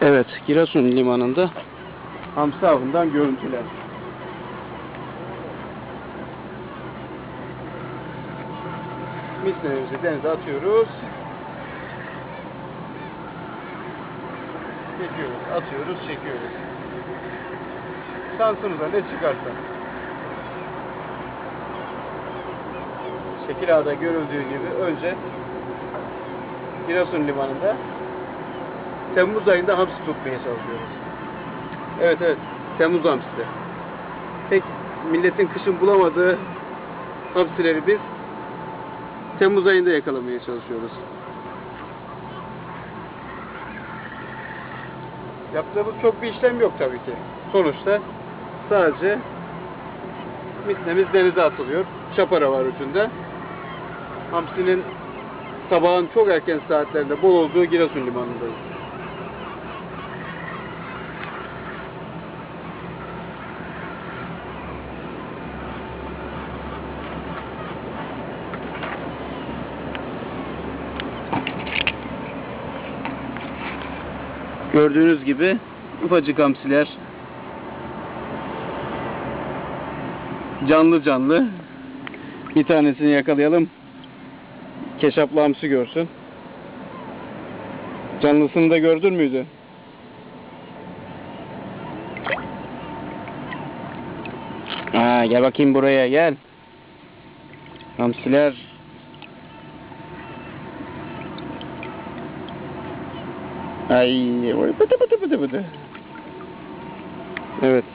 Evet, Giresun limanında hamsi avından görüntüler. Mislerimizi denize atıyoruz. Çekiyoruz, atıyoruz, çekiyoruz. Şansımıza ne çıkarsa. Şekil Ağa'da görüldüğü gibi önce Giresun limanında Temmuz ayında hamsi tutmaya çalışıyoruz. Evet evet. Temmuz hamsisi. Tek milletin kışın bulamadığı hamsileri biz Temmuz ayında yakalamaya çalışıyoruz. Yaptığımız çok bir işlem yok tabii ki. Sonuçta sadece misnemiz denize atılıyor. Şapara var ucunda. Hamsinin sabahın çok erken saatlerinde bol olduğu Giresun limanındayız. Gördüğünüz gibi ufacık hamsiler. Canlı canlı. Bir tanesini yakalayalım. Keşaplı hamsi görsün. Canlısını da gördün müydü? Aa, gel bakayım buraya gel. Hamsiler Ahí, pete, pete, pete, pete. Evet.